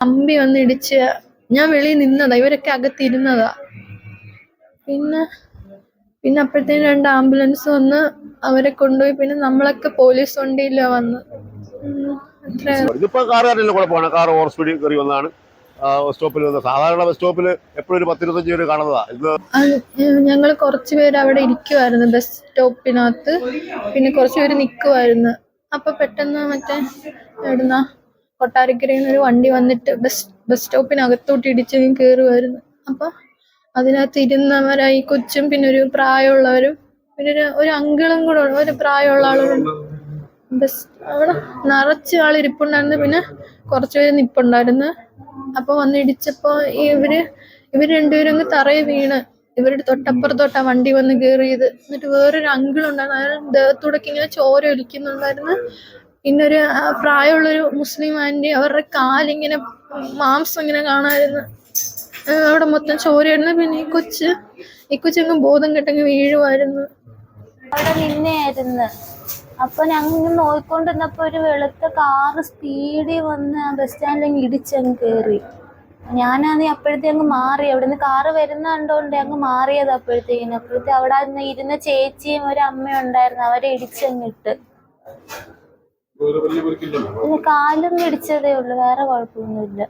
കമ്പി വന്ന് ഇടിച്ച് ഞാൻ വെളിയിൽ നിന്നതാ ഇവരൊക്കെ അകത്തിരുന്നതാ. പിന്നെ പിന്നെ അപ്പോഴത്തേനും രണ്ട് ആംബുലൻസ് വന്ന് അവരെ കൊണ്ടുപോയി പിന്നെ നമ്മളൊക്കെ പോലീസ് വണ്ടിയിലാ വന്ന്. കാർ ഇതിപ്പോ കുഴപ്പമാണ് കാർ ഓവർ സ്പീഡിൽ കയറി വന്നതാണ്. സ്റ്റോപ്പിൽ വന്നത് സാധാരണ ബസ് സ്റ്റോപ്പിൽ എപ്പോഴും ഒരു പത്തിരുപത്തഞ്ച് പേര് കാണുന്നതാ. ഞങ്ങൾ കുറച്ച് പേര് അവിടെ ഇരിക്കുവായിരുന്നു ബസ് സ്റ്റോപ്പിനകത്ത് പിന്നെ കുറച്ച് പേര് നിൽക്കുമായിരുന്നു അപ്പൊ പെട്ടെന്ന് മറ്റേ എവിടുന്ന? കൊട്ടാരക്കരയിൽ നിന്ന് ഒരു വണ്ടി വന്നിട്ട് ബസ് ബസ് സ്റ്റോപ്പിനകത്തോട്ട് ഇടിച്ച് കയറുമായിരുന്നു അപ്പൊ അതിനകത്ത് ഇരുന്നവരായി കൊച്ചും പിന്നെ ഒരു പ്രായമുള്ളവരും പിന്നെ ഒരു ഒരു അങ്കിളും കൂടെ ഒരു പ്രായമുള്ള ആളുകളും ബസ് അവിടെ നിറച്ച് ആൾ ഇരിപ്പുണ്ടായിരുന്നു. പിന്നെ കുറച്ച് പേര് നിപ്പുണ്ടായിരുന്നു. അപ്പൊ വന്ന് ഇടിച്ചപ്പോ ഇവർ ഇവർ രണ്ടുപേരും അങ്ങ് തറയെ വീണ്. ഇവരുടെ തൊട്ടപ്പുറത്തോട്ടാ വണ്ടി വന്ന് കയറിയത് എന്നിട്ട് വേറൊരു അങ്കിളുണ്ടായിരുന്നു. അയാൾ ദേഹത്തൂടെ ഇങ്ങനെ ചോര ഒലിക്കുന്നുണ്ടായിരുന്നു. ആ, പ്രായമുള്ളൊരു മുസ്ലിം ആന്റി അവരുടെ കാലിങ്ങനെ മാംസം ഇങ്ങനെ കാണാമായിരുന്നു ആ, അവിടെ മൊത്തം ചോരയായിരുന്നു പിന്നെ ഈ കൊച്ച് ഈ കൊച്ചങ്ങ് ബോധം കെട്ടങ്ങ് വീഴുമായിരുന്നു അവിടെ നിന്നെയായിരുന്നു. അപ്പൊ ഞങ്ങൾ നോക്കിക്കൊണ്ടിരുന്നപ്പോ ഒരു വെളുത്ത കാറ് സ്പീഡിൽ വന്ന് ബസ് സ്റ്റാൻഡിൽ ഇടിച്ചങ്ങ് കയറി ഞാനാണ് അപ്പോഴത്തേ അങ്ങ് മാറി. അവിടുന്ന് കാറ് വരുന്ന കണ്ടോണ്ട് അങ്ങ് മാറിയത് അപ്പോഴത്തേക്കിന്. അപ്പോഴത്തെ അവിടെ ഇരുന്ന ചേച്ചിയും ഒരു അമ്മയും ഉണ്ടായിരുന്നു. അവരെ ഇടിച്ചങ്ങിട്ട് പിന്നെ പിടിച്ചതേ ഉള്ളു വേറെ കുഴപ്പമൊന്നുമില്ല.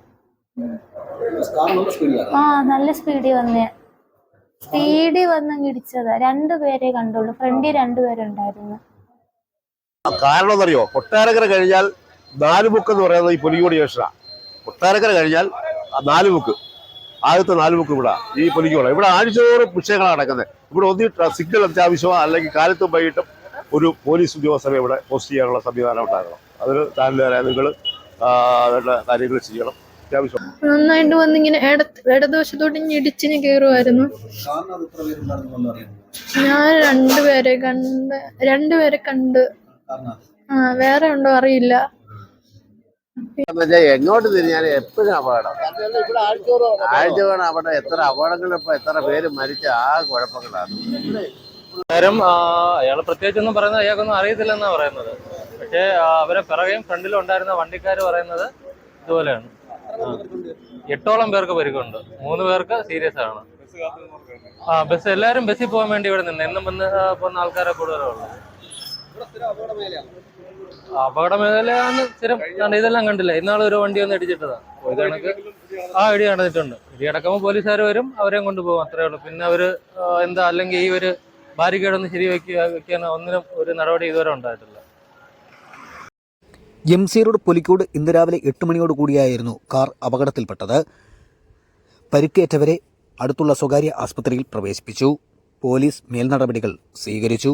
ആ നല്ല സ്പീഡിൽ വന്നേ. സ്പീഡിൽ വന്ന് ഇടിച്ചതാ. രണ്ടുപേരെ കണ്ടുള്ളൂ. ഫ്രണ്ടിൽ രണ്ടുപേരുണ്ടായിരുന്നു കാരണം എന്നറിയോ കൊട്ടാരക്കര കഴിഞ്ഞാൽ നാല് ബുക്ക് എന്ന് പറയുന്നത് ഈ പുലിക്കോടി ജംഗ്ഷനാണ് കൊട്ടാരക്കര കഴിഞ്ഞാൽ ആ നാല് ബുക്ക് ആദ്യത്തെ നാല് ബുക്ക് ഇവിടെ ഈ പുലിക്കോട്. ഇവിടെ ആഴ്ചതോറും വിഷയങ്ങളാണ് നടക്കുന്നത് ഇവിടെ ഒന്നി സിഗ്നൽ അത്യാവശ്യമോ അല്ലെങ്കിൽ കാലത്തും വൈകിട്ടും ഒരു പോലീസ് ഉദ്യോഗസ്ഥരെ ഇവിടെ പോസ്റ്റ് ചെയ്യാനുള്ള സംവിധാനം ഉണ്ടാകണം. അതിന് ചാനലുകാരെ നിങ്ങൾ വേണ്ട കാര്യങ്ങൾ ചെയ്യണം. അത്യാവശ്യം. നന്നായിട്ട് വന്നിങ്ങനെ ഇട ഇടതുവശത്തോട്ട് ഇങ്ങനെ ഇടിച്ചിന് കയറുമായിരുന്നു ഞാൻ രണ്ടുപേരെ കണ്ട് രണ്ടുപേരെ കണ്ട്. ആ വേറെ ഉണ്ടോ അറിയില്ല. എങ്ങോട്ട് തിരിഞ്ഞാലും എപ്പോഴും അപകടം. ആഴ്ച വേണം അവിടെ എത്ര അപകടങ്ങൾ ഇപ്പൊ എത്ര പേര് മരിച്ച ആ കുഴപ്പങ്ങളാണ്. നേരം അയാൾ പ്രത്യേകിച്ചൊന്നും പറയുന്നത് അയാൾക്കൊന്നും അറിയത്തില്ലെന്നാണ് പറയുന്നത്. പക്ഷേ അവരെ പിറകെയും ഫ്രണ്ടിലും ഉണ്ടായിരുന്ന വണ്ടിക്കാർ പറയുന്നത് ഇതുപോലെയാണ്. എട്ടോളം പേർക്ക് പരിക്കുണ്ട്. മൂന്ന് പേർക്ക് സീരിയസ് ആണ്. ആ ബസ് എല്ലാവരും ബസ്സിൽ പോകാൻ വേണ്ടി ഇവിടെ നിന്ന്. എന്നും വന്ന് പോകുന്ന ആൾക്കാരെ കൂടുതലുള്ളു അപകട മേഖലയാണ് സ്ഥിരം ഇതെല്ലാം കണ്ടില്ല. ഇന്നാളെ ഒരു വണ്ടി ഒന്ന് ഇടിച്ചിട്ടതാ. അപ്പൊ ഇത് കണക്ക്. ആ ഇടി നടന്നിട്ടുണ്ട്. ഇടി അടക്കുമ്പോൾ പോലീസുകാർ വരും അവരെയും കൊണ്ടുപോകും. അത്രേ ഉള്ളൂ. പിന്നെ അവർ എന്താ അല്ലെങ്കിൽ ഈ ഒരു ബാരിക്കേഡ് ഒന്ന് ശരി വെക്കുക വെക്കാൻ ഒന്നിനും ഒരു നടപടി ഇതുവരെ ഉണ്ടായിട്ടില്ല. എം സി റോഡ് പുലിക്കോട് ഇന്ന് രാവിലെ എട്ട് മണിയോട് കൂടിയായിരുന്നു കാർ അപകടത്തിൽപ്പെട്ടത്. പരിക്കേറ്റവരെ അടുത്തുള്ള സ്വകാര്യ ആസ്പത്രിയിൽ പ്രവേശിപ്പിച്ചു. പോലീസ് മേൽനടപടികൾ സ്വീകരിച്ചു.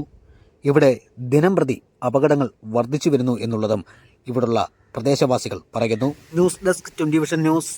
ഇവിടെ ദിനംപ്രതി അപകടങ്ങൾ വർദ്ധിച്ചു വരുന്നു എന്നുള്ളതും ഇവിടുള്ള പ്രദേശവാസികൾ പറയുന്നു. News desk twenty vision news.